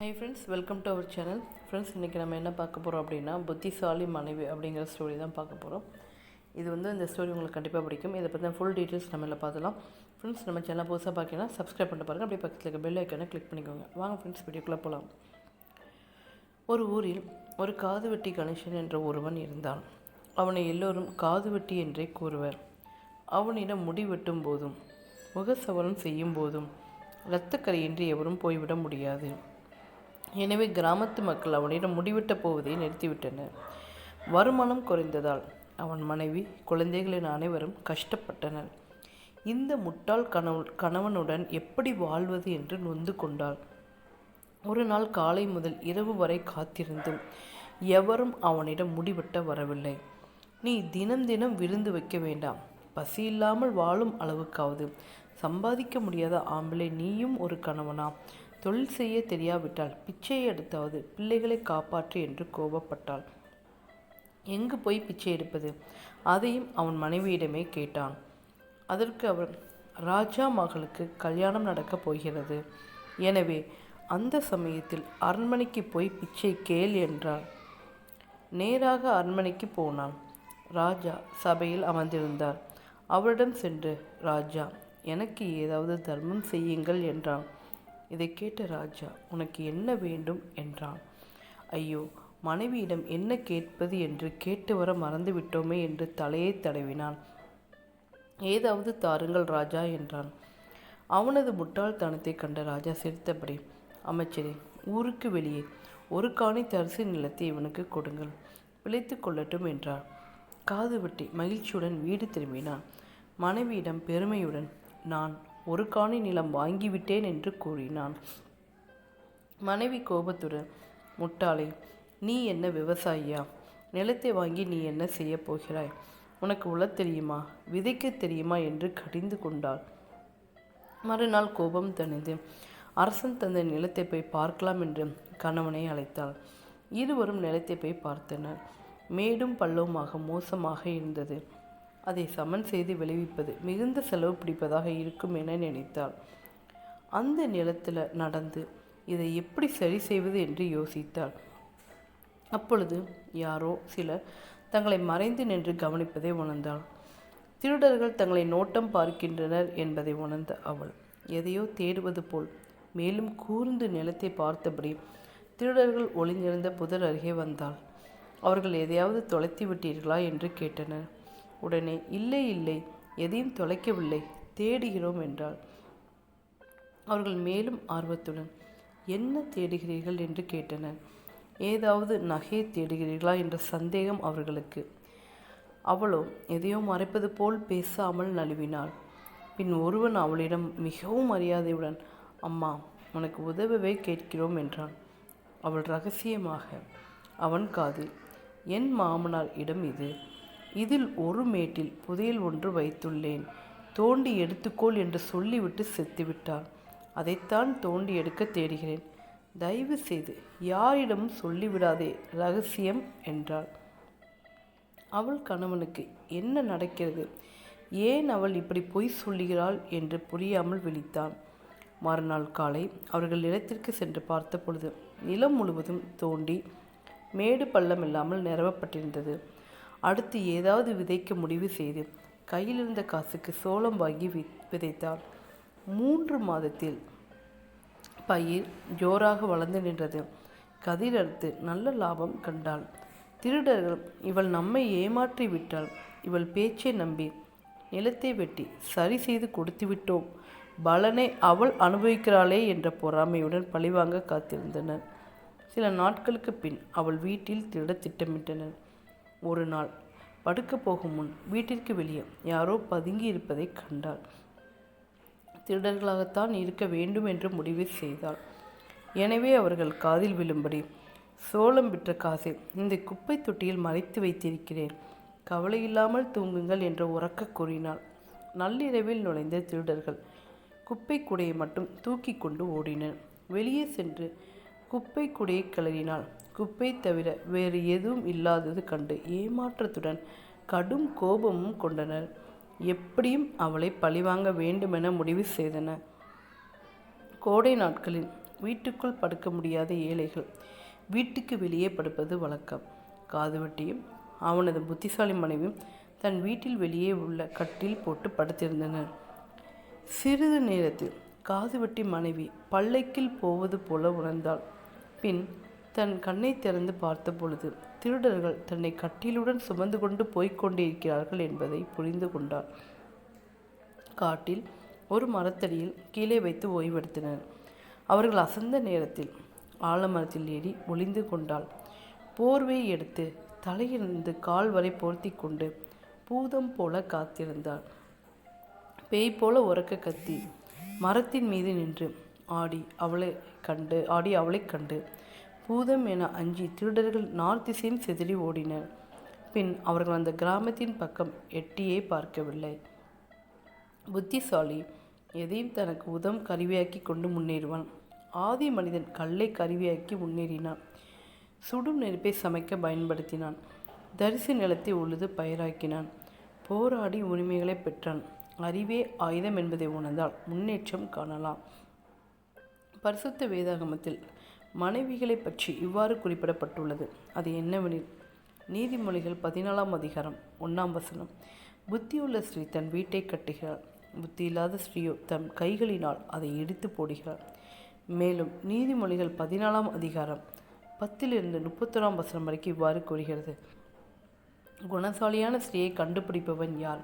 Hi friends welcome to our channel friends இன்றைக்கி நம்ம என்ன பார்க்க போகிறோம் அப்படின்னா புத்திசாலி மனைவி அப்படிங்கிற ஸ்டோரி தான் பார்க்க போகிறோம் இது வந்து இந்த ஸ்டோரி உங்களுக்கு கண்டிப்பாக பிடிக்கும். இதை பற்றின ஃபுல் டீட்டெயில்ஸ் நம்ம இதில் பார்த்துலாம் ஃப்ரெண்ட்ஸ் நம்ம சேனல் புதுசாக பார்க்கணும்னா சப்ஸ்கிரைப் பண்ணிட்டு பாருங்கள் அப்படியே பக்கத்தில் இருக்க பெல் ஐக்கானை கிளிக் பண்ணிக்கோங்க. வாங்க ஃப்ரெண்ட்ஸ் வீடியோக்குள்ளே போகலாம். ஒரு ஊரில் ஒரு காது வெட்டி கணேசன் என்ற ஒருவன் இருந்தான். அவனை எல்லோரும் காது வெட்டி என்றே கூறுவர். அவனிடம் முடி வெட்டும் போதும் முகசவரம் செய்யும் போதும் இரத்தக்கரையின்றி எவரும் போய்விட முடியாது. எனவே கிராமத்து மக்கள் அவனிடம் முடிவெட்டப் போவதை நிறுத்திவிட்டனர். வருமானம் குறைந்ததால் அவன் மனைவி குழந்தைகளின் அனைவரும் கஷ்டப்பட்டனர். இந்த முட்டாள் கணவன் கணவனுடன் எப்படி வாழ்வது என்று நொந்து கொண்டாள். ஒரு நாள் காலை முதல் இரவு வரை காத்திருந்தும் எவரும் அவனிடம் முடிவெட்ட வரவில்லை. நீ தினம் தினம் விருந்து வைக்க வேண்டாம். பசி இல்லாமல் வாழும் அளவுக்காவது. சம்பாதிக்க முடியாத ஆம்பளை நீயும் ஒரு கணவனா? தொழில் செய்ய தெரியாவிட்டால் பிச்சை எடுத்தாவது பிள்ளைகளை காப்பாற்று என்று கோபப்பட்டாள். எங்கு போய் பிச்சை எடுப்பது? அதையும் அவன் மனைவியிடமே கேட்டான். அதற்கு அவன் ராஜா மகளுக்கு கல்யாணம் நடக்கப் போகிறது. எனவே அந்த சமயத்தில் அரண்மனைக்கு போய் பிச்சை கேள் என்றாள். நேராக அரண்மனைக்கு போனான். ராஜா சபையில் அமர்ந்திருந்தார். அவரிடம் சென்று ராஜா எனக்கு ஏதாவது தர்மம் செய்யுங்கள் என்றான். இதை கேட்ட ராஜா உனக்கு என்ன வேண்டும்? என்றான். ஐயோ மனைவியிடம் என்ன கேட்பது என்று கேட்டு வர மறந்துவிட்டோமே என்று தலையை தடவினான். ஏதாவது தாருங்கள் ராஜா என்றான். அவனது முட்டாள்தனத்தை கண்ட ராஜா சிரித்தபடி அமைச்சரே ஊருக்கு வெளியே ஒரு காணி தரிசு நிலத்தை இவனுக்கு கொடுங்கள் பிழைத்து கொள்ளட்டும் என்றார். காது வெட்டி மகிழ்ச்சியுடன் வீடு திரும்பினான். மனைவியிடம் பெருமையுடன் நான் ஒரு காணி நிலம் வாங்கிவிட்டேன் என்று கூறினான். மனைவி கோபத்துடன் முட்டாளே நீ என்ன விவசாயியா? நிலத்தை வாங்கி நீ என்ன செய்ய போகிறாய்? உனக்கு உள தெரியுமா? விதைக்க தெரியுமா? என்று கடிந்து கொண்டாள். மறுநாள் கோபம் தணிந்து அரசன் தந்த நிலத்தை போய் பார்க்கலாம் என்று கணவனை அழைத்தாள். இருவரும் நிலத்தை போய் பார்த்தனர். மேடும் பள்ளவுமாக மோசமாக இருந்தது. அதை சமன் செய்து விளைவிப்பது மிகுந்த செலவு பிடிப்பதாக இருக்கும் என நினைத்தாள். அந்த நிலத்தில் நடந்து இதை எப்படி சரி செய்வது என்று யோசித்தாள். அப்பொழுது யாரோ சிலர் தங்களை மறைந்து நின்று கவனிப்பதை உணர்ந்தாள். திருடர்கள் தங்களை நோட்டம் பார்க்கின்றனர் என்பதை உணர்ந்த அவள் எதையோ தேடுவது போல் மேலும் கூர்ந்து நிலத்தை பார்த்தபடி திருடர்கள் ஒளிந்திருந்த புதர் அருகே வந்தாள். அவர்கள் எதையாவது தொலைத்து விட்டீர்களா? என்று கேட்டனர். உடனே இல்லை இல்லை எதையும் தொலைக்கவில்லை தேடுகிறோம் என்றாள். அவர்கள் மேலும் ஆர்வத்துடன் என்ன தேடுகிறீர்கள்? என்று கேட்டனர். ஏதாவது நகையை தேடுகிறீர்களா? என்ற சந்தேகம் அவர்களுக்கு. அவளோ எதையோ மறைப்பது போல் பேசாமல் நழுவினாள். பின் ஒருவன் அவளிடம் மிகவும் மரியாதையுடன் அம்மா உனக்கு உதவவே கேட்கிறோம் என்றான். அவள் ரகசியமாக அவன் காதில் என் மாமனார் இடம் இது. இதில் ஒரு மேட்டில் புதையல் ஒன்று வைத்துள்ளேன். தோண்டி எடுத்துக்கோள் என்று சொல்லிவிட்டு செத்துவிட்டான். அதைத்தான் தோண்டி எடுக்க தேடுகிறேன். தயவு செய்து யாரிடமும் சொல்லிவிடாதே ரகசியம் என்றாள். அவள் கணவனுக்கு என்ன நடக்கிறது? ஏன் அவள் இப்படி பொய் சொல்லுகிறாள் என்று புரியாமல் விழித்தான். மறுநாள் காலை அவர்கள் நிலத்திற்கு சென்று பார்த்த பொழுது நிலம் முழுவதும் தோண்டி மேடு பள்ளம் இல்லாமல் நிரவப்பட்டிருந்தது. அடுத்து ஏதாவது விதைக்க முடிவு செய்து கையில் இருந்த காசுக்கு சோளம் வாங்கி வி விதைத்தாள் மூன்று மாதத்தில் பயிர் ஜோராக வளர்ந்து நின்றது. கதிர் நல்ல லாபம் கண்டாள். திருடர்கள் இவள் நம்மை ஏமாற்றி விட்டாள். இவள் பேச்சை நம்பி நிலத்தை வெட்டி சரி செய்து கொடுத்து விட்டோம். பலனை அவள் அனுபவிக்கிறாளே என்ற பொறாமையுடன் பழிவாங்க காத்திருந்தனர். சில நாட்களுக்கு பின் அவள் வீட்டில் திருட திட்டமிட்டனர். ஒரு நாள். படுக்க போகும் முன் வீட்டிற்கு வெளியே யாரோ பதுங்கி இருப்பதை கண்டாள். திருடர்களாகத்தான் இருக்க வேண்டும் என்று முடிவு செய்தாள். எனவே அவர்கள் காதில் விழும்படி சோளம் விற்ற காசை இந்த குப்பை தொட்டியில் மறைத்து வைத்திருக்கிறேன். கவலையில்லாமல் தூங்குங்கள் என்று உறக்க கூறினாள். நள்ளிரவில் நுழைந்த திருடர்கள் குப்பை குடையை மட்டும் தூக்கி கொண்டு ஓடினர். வெளியே சென்று குப்பை குடையை கிளறினாள். குப்பை தவிர வேறு எதுவும் இல்லாதது கண்டு ஏமாற்றத்துடன் கடும் கோபமும் கொண்டனர். எப்படியும் அவளை பழிவாங்க வேண்டுமென முடிவு செய்தன. கோடை நாட்களில் வீட்டுக்குள் படுக்க முடியாத ஏழைகள் வீட்டுக்கு வெளியே படுப்பது வழக்கம். காதுவட்டியும் அவனது புத்திசாலி மனைவியும் தன் வீட்டில் வெளியே உள்ள கட்டில் போட்டு படுத்திருந்தனர். சிறிது நேரத்தில் காதுவட்டி மனைவி பல்லைக்கில் போவது போல உணர்ந்தாள். பின் தன் கண்ணை திறந்து பார்த்த பொழுது திருடர்கள் தன்னை கட்டிலுடன் சுமந்து கொண்டு போய்க் கொண்டிருக்கிறார்கள் என்பதை புரிந்து கொண்டார். காட்டில் ஒரு மரத்தடியில் கீழே வைத்து ஓய்வெடுத்தனர். அவர்கள் அசந்த நேரத்தில் ஆலமரத்தில் ஏறி ஒளிந்து கொண்டாள். போர்வை எடுத்து தலையிலிருந்து கால் வரை போர்த்தி கொண்டு பூதம் போல காத்திருந்தாள். பேய் போல உறக்க கத்தி மரத்தின் மீது நின்று ஆடி அவளை கண்டு ஆடி அவளைக் கண்டு பூதம் என அஞ்சி திருடர்கள் நார்த் திசையில் செதறி ஓடினர். பின் அவர்கள் அந்த கிராமத்தின் பக்கம் எட்டியே பார்க்கவில்லை. புத்திசாலி எதையும் தனக்கு உதம் கருவியாக்கி கொண்டு முன்னேறுவான். ஆதி மனிதன் கல்லை கருவியாக்கி முன்னேறினான். சுடும் நெருப்பை சமைக்க பயன்படுத்தினான். தரிசு நிலத்தை உழுது பயிராக்கினான். போராடி உரிமைகளை பெற்றான். அறிவே ஆயுதம் என்பதை உணர்ந்தால் முன்னேற்றம் காணலாம். பரிசுத்த வேதாகமத்தில் மனைவிகளை பற்றி இவ்வாறு குறிப்பிடப்பட்டுள்ளது. அது என்னவெனில் நீதிமொழிகள் பதினாலாம் அதிகாரம் ஒன்றாம் வசனம். புத்தியுள்ள ஸ்ரீ தன் வீட்டை கட்டுகிறார் புத்தி இல்லாத ஸ்ரீயோ தன் கைகளினால் அதை இடித்து போடுகிறார் மேலும் நீதிமொழிகள் பதினாலாம் அதிகாரம் பத்திலிருந்து முப்பத்தொராம் வசனம் வரைக்கும் இவ்வாறு கூறுகிறது. குணசாலியான ஸ்ரீயை கண்டுபிடிப்பவன் யார்?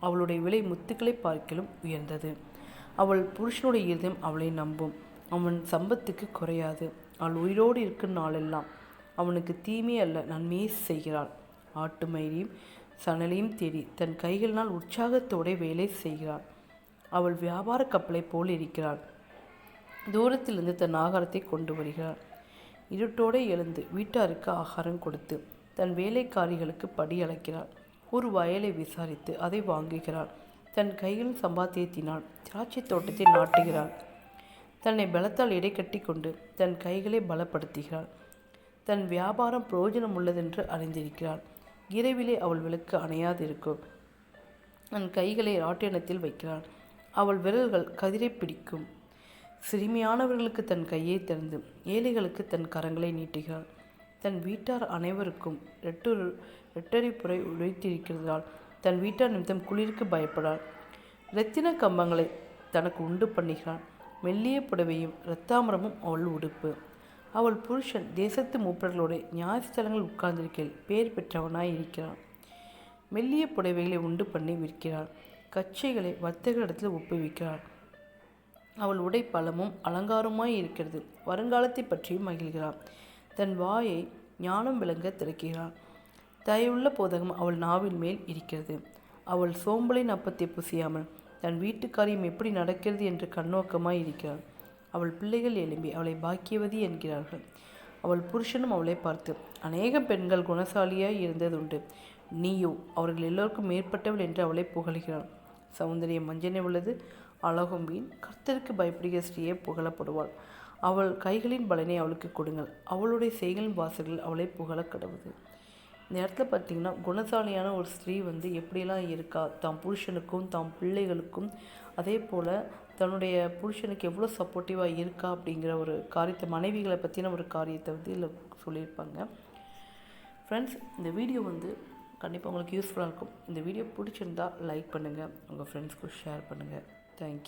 அவளுடைய விலை முத்துக்களை பார்க்கிலும் உயர்ந்தது. அவள் புருஷனுடைய இருதயம் அவளை நம்பும். அவன் சம்பத்துக்கு குறையாது. அவள் உயிரோடு இருக்கும் நாளெல்லாம் அவனுக்கு தீமை அல்ல நன்மையை செய்கிறாள். ஆட்டு மயிரையும் சணலையும் தேடி தன் கைகளினால் உற்சாகத்தோட வேலை செய்கிறாள். அவள் வியாபார கப்பலை போல் இருக்கிறாள். தூரத்திலிருந்து தன் ஆகாரத்தை கொண்டு வருகிறாள். இருட்டோடு எழுந்து வீட்டாருக்கு ஆகாரம் கொடுத்து தன் வேலைக்காரிகளுக்கு படி அழைக்கிறாள். ஒரு வயலை விசாரித்து அதை வாங்குகிறாள். தன் கைகளின் சம்பாத்தியத்தினால் திராட்சை தோட்டத்தை நாட்டுகிறாள். தன்னை பலத்தால் இடை கட்டி கொண்டு தன் கைகளை பலப்படுத்துகிறாள். தன் வியாபாரம் பிரயோஜனம் உள்ளதென்று அறிந்திருக்கிறாள். இரவிலே அவள் விளக்கு அணையாதிருக்கும். தன் கைகளை ராட்டினத்தில் வைக்கிறாள். அவள் விரல்கள் கதிரை பிடிக்கும். சிறுமியானவர்களுக்கு தன் கையை திறந்து ஏழைகளுக்கு தன் கரங்களை நீட்டுகிறாள். தன் வீட்டார் அனைவருக்கும் ரெட்டு ரெட்டரிப்புரை உழைத்திருக்கிறதால் தன் வீட்டார் நிமித்தம் குளிருக்கு பயப்படாள். இரத்தின கம்பங்களை தனக்கு உண்டு பண்ணுகிறான் மெல்லிய புடவையும் இரத்தாமரமும் அவள் உடுப்பு. அவள் புருஷன் தேசத்து மூப்பர்களோடு ஞாயிற்றுத்தலங்கள் உட்கார்ந்திருக்கையில் பேர் பெற்றவனாய் இருக்கிறான். மெல்லிய புடவைகளை உண்டு பண்ணி விற்கிறாள். கச்சைகளை வர்த்தகரிடத்தில் ஒப்புவிக்கிறாள் அவள் உடை பலமும் அலங்காரமாய் இருக்கிறது. வருங்காலத்தை பற்றியும் மகிழ்கிறாள். தன் வாயை ஞானம் விளங்க திறக்கிறாள். தயவுள்ள போதகம் அவள் நாவின் மேல் இருக்கிறது. அவள் சோம்பலின் அப்பத்தை புசியாமல் தன் வீட்டுக்காரியம் எப்படி நடக்கிறது என்று கண்ணோக்கமாய் இருக்கிறாள் அவள் பிள்ளைகள் எழும்பி அவளை பாக்கியவதி என்கிறார்கள். அவள் புருஷனும் அவளை பார்த்து அநேக பெண்கள் குணசாலியாய் இருந்ததுண்டு. நீயோ அவர்கள் எல்லோருக்கும் மேற்பட்டவள் என்று அவளை புகழ்கிறாள். சௌந்தரியம் மஞ்சனை உள்ளது. அழகும் வீண். கர்த்தருக்கு பயப்படுகிற ஸ்ரீயே புகழப்படுவாள். அவள் கைகளின் பலனை அவளுக்கு கொடுங்கள். அவளுடைய செய்களின் வாசல்கள் அவளை புகழ கடவுது. இந்த இடத்துல பார்த்திங்கன்னா குணசாலியான ஒரு ஸ்திரீ வந்து எப்படியெல்லாம் இருக்கா? தாம் புருஷனுக்கும் தம் பிள்ளைகளுக்கும் அதே போல் தன்னுடைய புருஷனுக்கு எவ்வளோ சப்போர்ட்டிவாக இருக்கா அப்படிங்கிற ஒரு காரியத்தை மனைவிகளை பற்றின ஒரு காரியத்தை வந்து இதில் சொல்லியிருப்பாங்க. ஃப்ரெண்ட்ஸ் இந்த வீடியோ வந்து கண்டிப்பாக உங்களுக்கு யூஸ்ஃபுல்லாக இருக்கும். இந்த வீடியோ பிடிச்சிருந்தா லைக் பண்ணுங்கள் உங்கள் ஃப்ரெண்ட்ஸ்க்கு ஷேர் பண்ணுங்கள் தேங்க்யூ